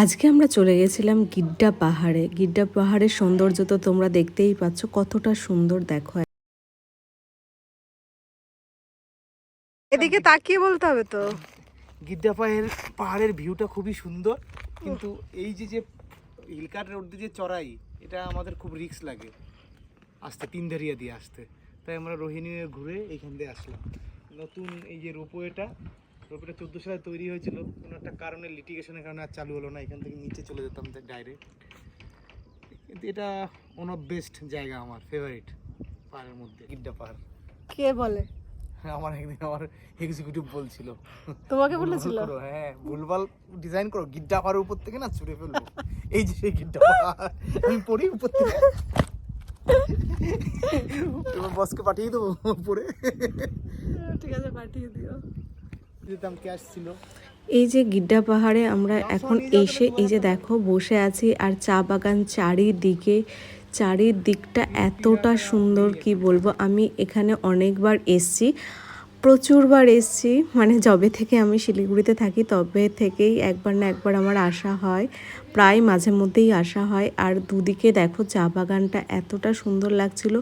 আজকে আমরা চলে গেছিলাম গিড্ডা পাহাড়ে। গিড্ডা পাহাড়ের সৌন্দর্য তো তোমরা দেখতেই পাচ্ছ কতটা সুন্দর দেখো। এদিকে তাকিয়ে বলতে হবে তো। গিড্ডা পাহাড়ের পাহাড়ের ভিউটা খুবই সুন্দর কিন্তু এই যে যে হিলকার রোড দিয়ে যে চড়াই এটা আমাদের খুব রিস্ক লাগে। আসতে তিনধারিয়া দিয়ে আসতে। তাই আমরা রোহিণী ঘুরে এইখান দিয়ে আসলাম। নতুন এই যে রোপওয়েটা রোপওয়েটা চোদ্দ সালে তৈরি হয়েছিল। কোনো একটা কারণে লিটিগেশনের কারণে আর চালু হলো না এখান থেকে নিচে চলে যেতাম ডাইরেক্ট কিন্তু এটা ওয়ান অফ বেস্ট জায়গা আমার ফেভারিট পাহাড়ের মধ্যে গিড্ডা পাহাড়। কে বলে? আমার একদিন আমার এক্সিকিউটিভ বলছিল। তোমাকে বলেছিল? হ্যাঁ ভুলভাল ডিজাইন করো গিড্ডা পাহাড়ের উপর থেকে না ছুঁড়ে ফেলব। এই যে সেই গিড্ডা পাহাড় আমি পড়ি উপর থেকে। তোমার বসকে পাঠিয়ে দেবো উপরে। ঠিক আছে পাঠিয়ে দিও। যেতাম ক্যাশ ছিল। এই যে গিড্ডা পাহাড়ে আমরা এখন এসে এই যে দেখো বসে আছি আর চা বাগান চারিদিকে চারিদিকটা এতটা সুন্দর কি বলব? আমি এখানে অনেকবার এসছি প্রচুরবার এসছি মানে যবে থেকে আমি শিলিগুড়িতে থাকি তবে থেকেই একবার না একবার আমার আসা হয় প্রায় মাঝে মধ্যেই আসা হয়। আর দুদিকে দেখো চা বাগানটা এতটা সুন্দর লাগছিল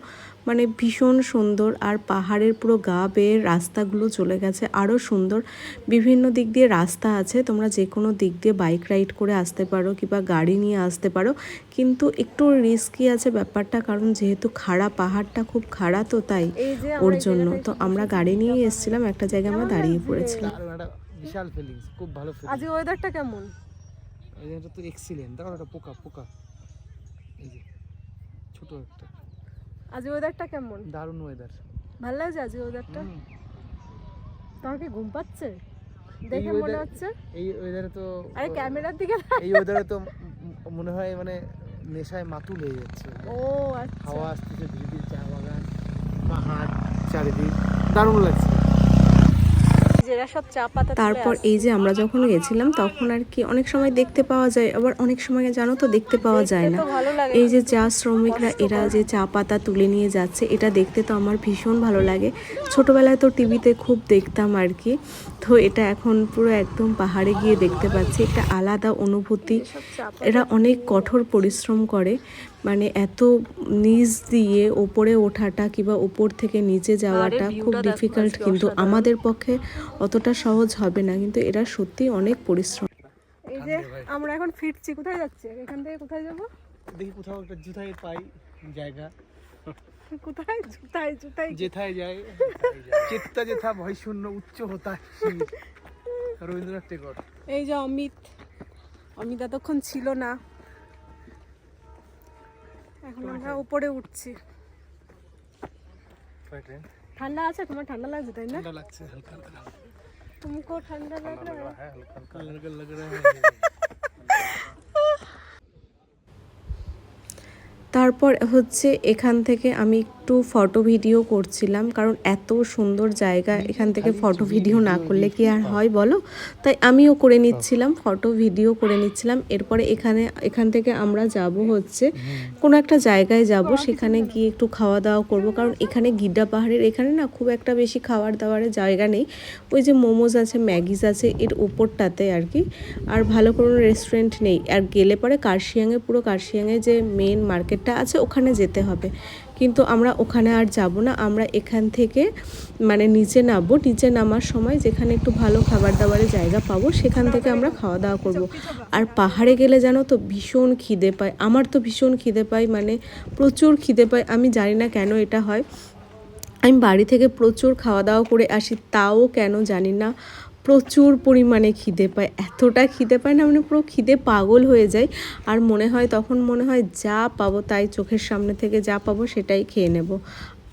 মানে ভীষণ সুন্দর আর পাহাড়ের পুরো গা বেয়ে রাস্তাগুলো চলে গেছে। আরও সুন্দর। বিভিন্ন দিক দিয়ে রাস্তা আছে। তোমরা যে কোনো দিক দিয়ে বাইক রাইড করে আসতে পারো কিংবা গাড়ি নিয়ে আসতে পারো। কিন্তু একটু রিস্কি আছে ব্যাপারটা কারণ যেহেতু খাড়া পাহাড়টা খুব খাড়া তো তাই ওর জন্য। তো আমরা গাড়ি নিয়ে এসেছিলাম। একটা জায়গায় আমরা দাঁড়িয়ে পড়েছিলাম। বিশাল ফিলিংস খুব ভালো আজ ওয়েদারটা কেমন? তো এক্সিলেন্ট দেখো একটা পোকা পোকা। এই যে ছোট একটা। আজ ওয়েদারটা কেমন? দারুণ ওয়েদার ভালো লাগছে আজ ওয়েদারটা তোমার কি ঘুম পাচ্ছে? দেখে মনে হচ্ছে? এই ওয়েদারে তো আরে ক্যামেরার দিকে এই ওয়েদারে তো মনে হয় মানে নেশায় মাতুল হয়ে যাচ্ছে। ও আচ্ছা। হাওয়া আসতেছে ধীরে ধীরে চা বাগান পাহাড় চারিদিক। দারুণ লাগছে। সব চা পাতা তারপর এই যে আমরা যখন গেছিলাম তখন আর কি অনেক সময় দেখতে পাওয়া যায় আবার অনেক সময় জানো তো দেখতে পাওয়া যায় না। এই যে চা শ্রমিকরা এরা যে চা পাতা তুলে নিয়ে যাচ্ছে এটা দেখতে তো আমার ভীষণ ভালো লাগে। ছোটবেলায় তো টিভিতে খুব দেখতাম আর কি। তো এটা এখন পুরো একদম পাহাড়ে গিয়ে দেখতে পাচ্ছি একটা আলাদা অনুভূতি। এরা অনেক কঠোর পরিশ্রম করে। মানে এত নিচ দিয়ে ওপরে ওঠাটা কিংবা ওপর থেকে নিচে যাওয়াটা খুব ডিফিকাল্ট কিন্তু আমাদের পক্ষে অতটা সহজ হবে না কিন্তু এরা সত্যি অনেক পরিশ্রম। এই যে আমরা এখন ফিরছি কোথায় যাচ্ছি? এখান থেকে কোথায় যাব? দেখি কোথাও একটা জুতাই পাই জায়গা। কোথায়? জুতাই জুতাই যেথায় যায়। চেত্তা যেথা ভয় শূন্য উচ্চ হতা। রবীন্দ্রনাথ টেগর। এই যে অমিত। অমিত এতক্ষণ ছিল না। এখন আমরা উপরে উঠছি ট্রেন ঠান্ডা আছে তোমার ঠান্ডা লাগছে তাই না ঠান্ডা লাগছে হালকা হালকা तुमको ठंडा लग रहा है হ্যাঁ হালকা হালকা হালকা লগ रहा है তারপর হচ্ছে এখান থেকে আমি একটু ফটো ভিডিও করছিলাম, কারণ এত সুন্দর জায়গা এখান থেকে ফটো ভিডিও না করলে কি আর হয় বলো? তাই আমিও করে নিচ্ছিলাম ফটো ভিডিও করে নিচ্ছিলাম। এরপরে এখানে, এখান থেকে আমরা যাব হচ্ছে কোনো একটা জায়গায় যাব, সেখানে গিয়ে একটু খাওয়া দাওয়া করব। কারণ এখানে গিড্ডা পাহাড়ের, এখানে না খুব একটা বেশি খাবার দাবারের জায়গা নেই। ওই যে মোমোজ আছে ম্যাগিজ আছে, এর উপরটাতে আর কি। আর ভালো কোনো রেস্টুরেন্ট নেই। আর গেলে পরে কার্শিয়াংয়ে পুরো কার্শিয়াংয়ে যে মেন মার্কেটটা আছে, ওখানে যেতে হবে। কিন্তু আমরা ওখানে আর যাব না। আমরা এখান থেকে মানে নিচে নামবো। নিচে নামার সময় যেখানে একটু ভালো খাবার দাবারের জায়গা পাবো, সেখান থেকে আমরা খাওয়া দাওয়া করব। আর পাহাড়ে গেলে জানো তো ভীষণ খিদে পায়। আমার তো ভীষণ খিদে পায় মানে প্রচুর খিদে পায়। আমি জানি না কেন এটা হয়। আমি বাড়ি থেকে প্রচুর খাওয়া দাওয়া করে আসি, তাও কেন জানি না। প্রচুর পরিমাণে খিদে পায়। এতটা খিদে পায় না মানে পুরো খিদে পাগল হয়ে যায়। আর মনে হয়, তখন মনে হয় যা পাবো তাই চোখের সামনে থেকে যা পাবো সেটাই খেয়ে নেব।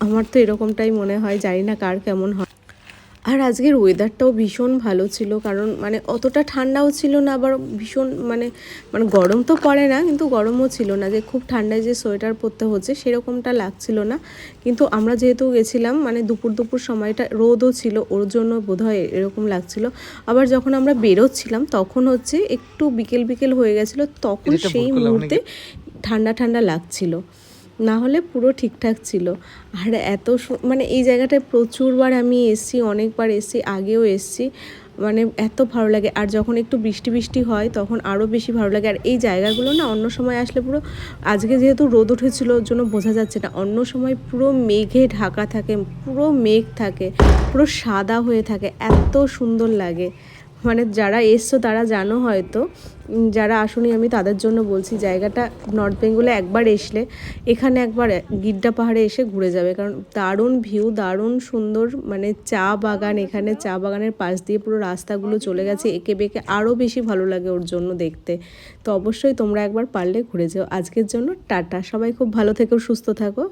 আমার তো এরকমটাই মনে হয়, জানি না কার কেমন হয়। আর আজকের ওয়েদারটাও ভীষণ ভালো ছিল কারণ মানে অতটা ঠান্ডাও ছিল না আবার ভীষণ মানে মানে গরম তো পড়ে না কিন্তু গরমও ছিল না যে খুব ঠান্ডায় যে সোয়েটার পরতে হচ্ছে সেরকমটা লাগছিল না। কিন্তু আমরা যেহেতু গেছিলাম মানে দুপুর দুপুর সময়টা রোদও ছিল ওর জন্য বোধহয় এরকম লাগছিল। আবার যখন আমরা বেরোচ্ছিলাম তখন হচ্ছে একটু বিকেল বিকেল হয়ে গেছিল তখন সেই মুহূর্তে ঠান্ডা ঠান্ডা লাগছিল। না হলে পুরো ঠিকঠাক ছিল। আর এত মানে এই জায়গাটায় প্রচুরবার আমি এসছি, অনেকবার এসছি, আগেও এসছি। মানে এত ভালো লাগে। আর যখন একটু বৃষ্টি বৃষ্টি হয়, তখন আরও বেশি ভালো লাগে। আর এই জায়গাগুলো না অন্য সময় আসলে পুরো, আজকে যেহেতু রোদ উঠেছিল, ওর জন্য বোঝা যাচ্ছে না। অন্য সময় পুরো মেঘে ঢাকা থাকে, পুরো মেঘ থাকে, পুরো সাদা হয়ে থাকে। এত সুন্দর লাগে। মানে যারা এসছো তারা জানো হয়তো যারা আসুনি আমি তাদের জন্য বলছি জায়গাটা নর্থ বেঙ্গলে একবার এসলে এখানে একবার গিড্ডা পাহাড়ে এসে ঘুরে যাবে। কারণ দারুণ ভিউ দারুণ সুন্দর মানে চা বাগান, এখানে চা বাগানের পাশ দিয়ে পুরো রাস্তাগুলো চলে গেছে। এঁকে বেঁকে আরও বেশি ভালো লাগে ওর জন্য দেখতে। তো অবশ্যই তোমরা একবার পারলে ঘুরে যাও। আজকের জন্য টাটা। সবাই খুব ভালো থেকো, সুস্থ থাকো।